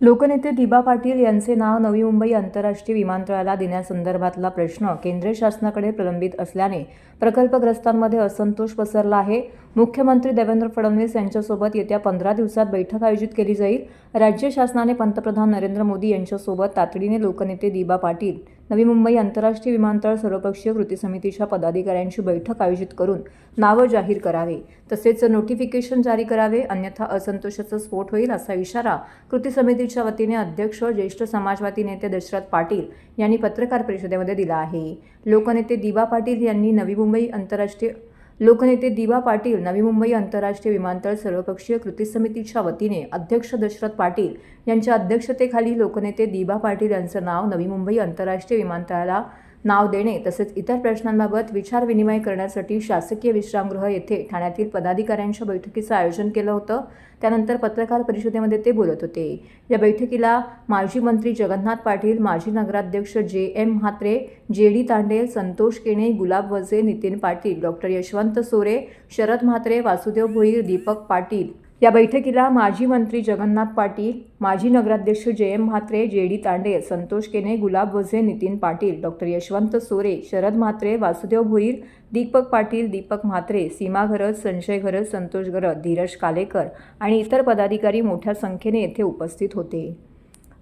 लोकनेते दिबा पाटील यांचे नाव नवी मुंबई आंतरराष्ट्रीय विमानतळाला देण्यासंदर्भातला प्रश्न केंद्र शासनाकडे प्रलंबित असल्याने प्रकल्पग्रस्तांमध्ये असंतोष पसरला आहे. मुख्यमंत्री देवेंद्र फडणवीस यांच्यासोबत येत्या पंधरा दिवसात बैठक आयोजित केली जाईल. राज्य शासनाने पंतप्रधान नरेंद्र मोदी यांच्यासोबत तातडीने लोकनेते दिबा पाटील नवी मुंबई आंतरराष्ट्रीय विमानतळ सर्वपक्षीय कृती समितीच्या पदाधिकाऱ्यांची बैठक आयोजित करून नावं जाहीर करावे. तसेच नोटिफिकेशन जारी करावे. अन्यथा असंतोषाचा स्फोट होईल असा इशारा कृती समितीच्या वतीने अध्यक्ष ज्येष्ठ समाजवादी नेते दशरथ पाटील यांनी पत्रकार परिषदेमध्ये दिला आहे. लोकनेते दिवा पाटील यांनी नवी मुंबई आंतरराष्ट्रीय लोकनेते दिवा पाटील नवी मुंबई आंतरराष्ट्रीय विमानतळ सर्वपक्षीय कृती समितीच्या वतीने अध्यक्ष दशरथ पाटील यांच्या अध्यक्षतेखाली लोकनेते दिबा पाटील यांचं नाव नवी मुंबई आंतरराष्ट्रीय विमानतळाला नाव देणे तसेच इतर प्रश्नांबाबत विचारविनिमय करण्यासाठी शासकीय विश्रामगृह येथे ठाण्यातील पदाधिकाऱ्यांच्या बैठकीचं आयोजन केलं होतं. त्यानंतर पत्रकार परिषदेमध्ये ते बोलत होते. या बैठकीला माजी मंत्री जगन्नाथ पाटील माजी नगराध्यक्ष J M Mhatre J D Tandel Santosh Kene Gulab Vaze Nitin Patil doctor Yashwant Sore Sharad Mhatre Vasudev Bhoir Deepak Patil या बैठकीला माजी मंत्री जगन्नाथ पाटील माजी नगराध्यक्ष जे M Mhatre J D Tande Santosh Kene Gulab Vaze Nitin Patil doctor Yashwant Sore Sharad Mhatre Vasudev Bhoir Deepak Patil Deepak Mhatre सीमा घरत संशय घरत संतोष घरत धीरज कालेकर आणि इतर पदाधिकारी मोठ्या संख्येने येथे उपस्थित होते.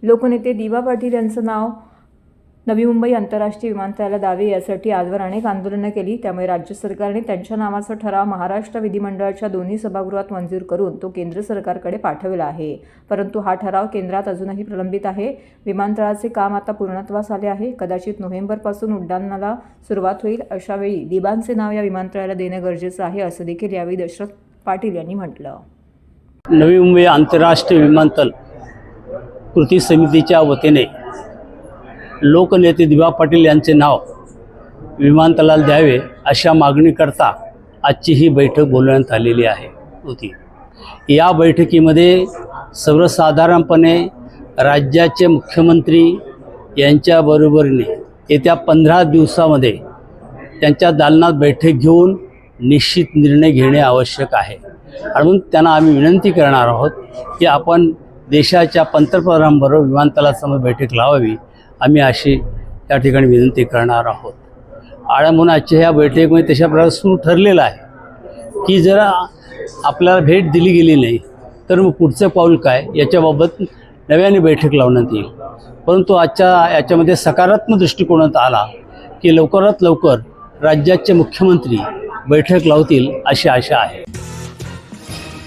लोकनेते दिवा पाटील यांचं नाव नवी मुंबई आंतरराष्ट्रीय विमानतळाला द्यावे यासाठी आजवर अनेक आंदोलनं केली. त्यामुळे राज्य सरकारने त्यांच्या नावाचा ठराव महाराष्ट्र विधिमंडळाच्या दोन्ही सभागृहात मंजूर करून तो केंद्र सरकारकडे पाठवला आहे. परंतु हा ठराव केंद्रात अजूनही प्रलंबित आहे. विमानतळाचे काम आता पूर्णत्वास आले आहे. कदाचित नोव्हेंबरपासून उड्डाणाला सुरुवात होईल अशावेळी दिबांचे नाव या विमानतळाला देणं गरजेचं आहे असं देखील यावेळी दशरथ पाटील यांनी म्हटलं. नवी मुंबई आंतरराष्ट्रीय विमानतळ कृती समितीच्या वतीने लोकनेते दिवा पाटील यांचे नाव विमानतळाला द्यावे अशा मागणीकरता आजची ही बैठक बोलवण्यात आलेली आहे. होती. या बैठकीमध्ये सर्वसाधारणपणे राज्याचे मुख्यमंत्री यांच्याबरोबरीने येत्या पंधरा दिवसामध्ये त्यांच्या दालनात बैठक घेऊन निश्चित निर्णय घेणे आवश्यक आहे. म्हणून त्यांना आम्ही विनंती करणार आहोत की आपण देशाच्या पंतप्रधानांबरोबर विमानतळासमोर बैठक लावावी. आम्ही अशी या ठिकाणी विनंती करणार आहोत. आणि म्हणून आजच्या ह्या बैठकीमध्ये तशा प्रकारे सुरू ठरलेलं आहे की जर आपल्याला भेट दिली गेली नाही तर मग पुढचं पाऊल काय? याच्याबाबत नव्याने बैठक लावण्यात येईल. परंतु आजच्या याच्यामध्ये सकारात्मक दृष्टिकोनात आला की लवकरात लवकर राज्याचे मुख्यमंत्री बैठक लावतील अशी आशा आहे.